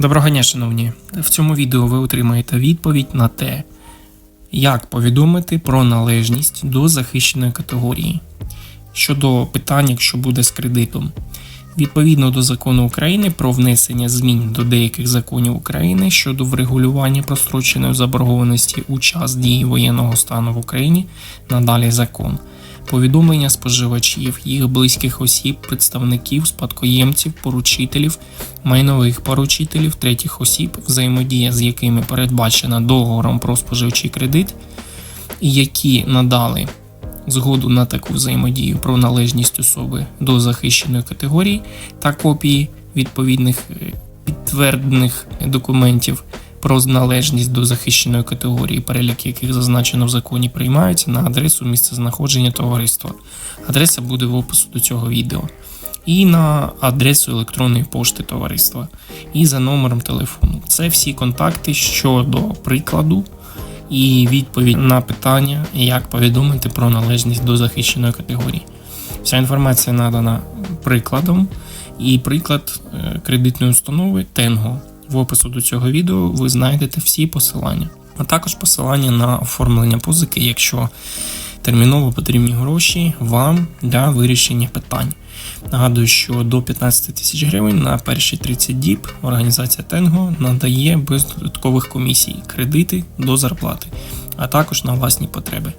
Доброго дня, шановні. В цьому відео ви отримаєте відповідь на те, як повідомити про належність до захищеної категорії щодо питань, якщо буде з кредитом. Відповідно до закону України про внесення змін до деяких законів України щодо врегулювання простроченої заборгованості у час дії воєнного стану в Україні, надалі закон. Повідомлення споживачів, їх близьких осіб, представників, спадкоємців, поручителів, майнових поручителів, третіх осіб, взаємодія з якими передбачена договором про споживчий кредит, і які надали згоду на таку взаємодію про належність особи до захищеної категорії та копії відповідних е, підтверджених документів про належність до захищеної категорії, перелік яких зазначено в законі, приймаються на адресу місцезнаходження товариства. Адреса буде в опису до цього відео. І на адресу електронної пошти товариства, і за номером телефону. Це всі контакти щодо прикладу і відповідь на питання, як повідомити про належність до захищеної категорії. Вся інформація надана прикладом, і приклад е, кредитної установи Тенго. В опису до цього відео ви знайдете всі посилання, а також посилання на оформлення позики, якщо терміново потрібні гроші вам для вирішення питань. Нагадую, що до 15 тисяч гривень на перші 30 діб організація Тенго надає без додаткових комісій кредити до зарплати, а також на власні потреби.